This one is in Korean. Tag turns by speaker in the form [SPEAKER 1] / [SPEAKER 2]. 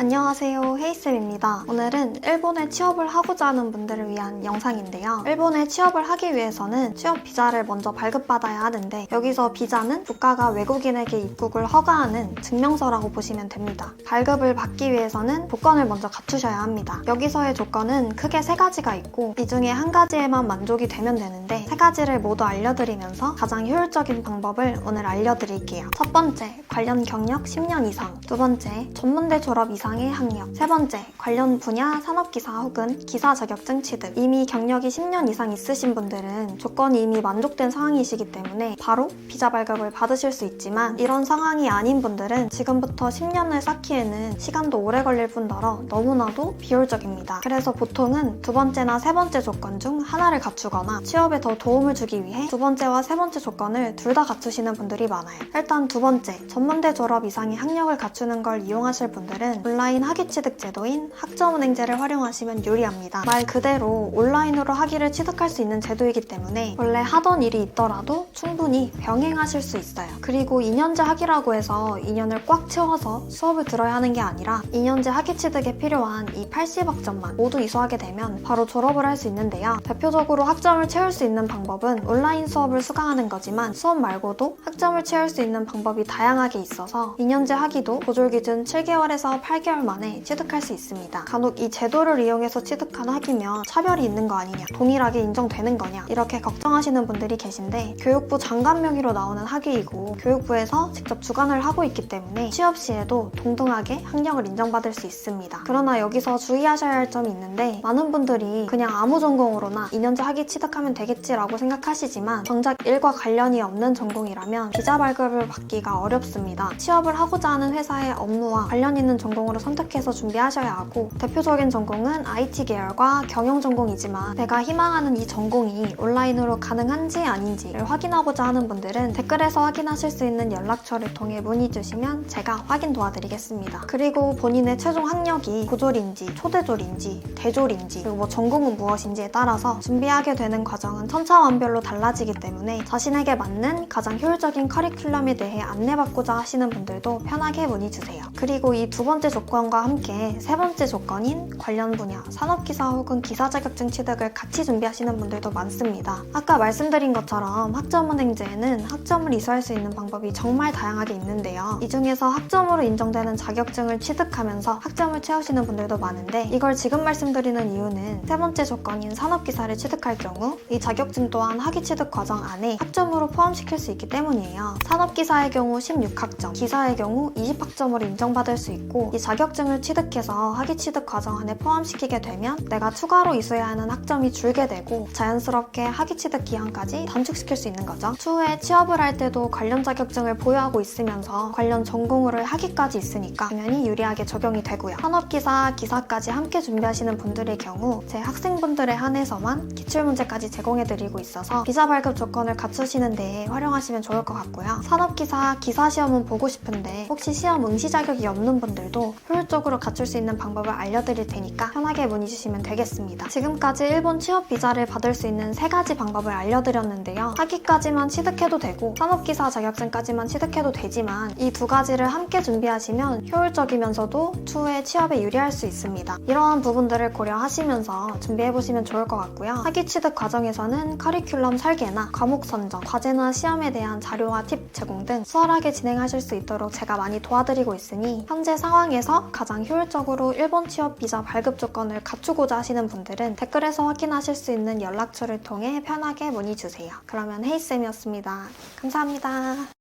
[SPEAKER 1] 안녕하세요 헤이쌤입니다. 오늘은 일본에 취업을 하고자 하는 분들을 위한 영상인데요. 일본에 취업을 하기 위해서는 취업 비자를 먼저 발급받아야 하는데 여기서 비자는 국가가 외국인에게 입국을 허가하는 증명서라고 보시면 됩니다. 발급을 받기 위해서는 조건을 먼저 갖추셔야 합니다. 여기서의 조건은 크게 세 가지가 있고 이 중에 한 가지에만 만족이 되면 되는데 세 가지를 모두 알려드리면서 가장 효율적인 방법을 오늘 알려드릴게요. 첫 번째 관련 경력 10년 이상. 두 번째 전문대 졸업 이상 의 학력 세 번째 관련 분야 산업기사 혹은 기사 자격증 취득 이미 경력이 10년 이상 있으신 분들은 조건이 이미 만족된 상황이시기 때문에 바로 비자 발급을 받으실 수 있지만 이런 상황이 아닌 분들은 지금부터 10년을 쌓기에는 시간도 오래 걸릴 뿐더러 너무나도 비효율적입니다. 그래서 보통은 두 번째나 세 번째 조건 중 하나를 갖추거나 취업에 더 도움을 주기 위해 두 번째와 세 번째 조건을 둘 다 갖추시는 분들이 많아요. 일단 두 번째, 전문대 졸업 이상의 학력을 갖추는 걸 이용하실 분들은 온라인 학위 취득 제도인 학점은행제를 활용하시면 유리합니다. 말 그대로 온라인으로 학위를 취득할 수 있는 제도이기 때문에 원래 하던 일이 있더라도 충분히 병행하실 수 있어요. 그리고 2년제 학위라고 해서 2년을 꽉 채워서 수업을 들어야 하는 게 아니라 2년제 학위 취득에 필요한 이 80학점만 모두 이수하게 되면 바로 졸업을 할 수 있는데요. 대표적으로 학점을 채울 수 있는 방법은 온라인 수업을 수강하는 거지만 수업 말고도 학점을 채울 수 있는 방법이 다양하게 있어서 2년제 학위도 보졸 기준 7개월에서 8개월 만에 취득할 수 있습니다. 간혹 이 제도를 이용해서 취득한 학위면 차별이 있는 거 아니냐, 동일하게 인정되는 거냐 이렇게 걱정하시는 분들이 계신데 교육부 장관 명의로 나오는 학위이고 교육부에서 직접 주관을 하고 있기 때문에 취업 시에도 동등하게 학력을 인정받을 수 있습니다. 그러나 여기서 주의하셔야 할 점이 있는데 많은 분들이 그냥 아무 전공으로나 2년제 학위 취득하면 되겠지라고 생각하시지만 정작 일과 관련이 없는 전공이라면 비자 발급을 받기가 어렵습니다. 취업을 하고자 하는 회사의 업무와 관련 있는 전공으로 선택해서 준비하셔야 하고 대표적인 전공은 IT 계열과 경영 전공이지만 내가 희망하는 이 전공이 온라인으로 가능한지 아닌지를 확인하고자 하는 분들은 댓글에서 확인하실 수 있는 연락처를 통해 문의 주시면 제가 확인 도와드리겠습니다. 그리고 본인의 최종 학력이 고졸인지 초대졸인지 대졸인지 그리고 뭐 전공은 무엇인지에 따라서 준비하게 되는 과정은 천차만별로 달라지기 때문에 자신에게 맞는 가장 효율적인 커리큘럼에 대해 안내받고자 하시는 분들도 편하게 문의 주세요. 그리고 이 두 번째 조건 과 함께 세 번째 조건인 관련 분야 산업기사 혹은 기사 자격증 취득을 같이 준비하시는 분들도 많습니다. 아까 말씀드린 것처럼 학점은 행제에는 학점을 이수할 수 있는 방법이 정말 다양하게 있는데요. 이 중에서 학점으로 인정되는 자격증을 취득하면서 학점을 채우시는 분들도 많은데 이걸 지금 말씀드리는 이유는 세 번째 조건인 산업기사를 취득할 경우 이 자격증 또한 학위 취득 과정 안에 학점으로 포함시킬 수 있기 때문이에요. 산업기사의 경우 16학점, 기사의 경우 20학점으로 인정받을 수 있고 이 자격증을 취득해서 학위 취득 과정 안에 포함시키게 되면 내가 추가로 이수해야 하는 학점이 줄게 되고 자연스럽게 학위 취득 기한까지 단축시킬 수 있는 거죠. 추후에 취업을 할 때도 관련 자격증을 보유하고 있으면서 관련 전공으로 학위까지 있으니까 당연히 유리하게 적용이 되고요. 산업기사, 기사까지 함께 준비하시는 분들의 경우 제 학생분들에 한해서만 기출문제까지 제공해드리고 있어서 비자 발급 조건을 갖추시는 데에 활용하시면 좋을 것 같고요. 산업기사, 기사 시험은 보고 싶은데 혹시 시험 응시 자격이 없는 분들도 효율적으로 갖출 수 있는 방법을 알려드릴 테니까 편하게 문의 주시면 되겠습니다. 지금까지 일본 취업 비자를 받을 수 있는 세 가지 방법을 알려드렸는데요. 학위까지만 취득해도 되고 산업기사 자격증까지만 취득해도 되지만 이 두 가지를 함께 준비하시면 효율적이면서도 추후에 취업에 유리할 수 있습니다. 이러한 부분들을 고려하시면서 준비해보시면 좋을 것 같고요. 학위 취득 과정에서는 커리큘럼 설계나 과목 선정, 과제나 시험에 대한 자료와 팁 제공 등 수월하게 진행하실 수 있도록 제가 많이 도와드리고 있으니 현재 상황 에서 가장 효율적으로 일본 취업 비자 발급 조건을 갖추고자 하시는 분들은 댓글에서 확인하실 수 있는 연락처를 통해 편하게 문의 주세요. 그러면 헤이쌤이었습니다. 감사합니다.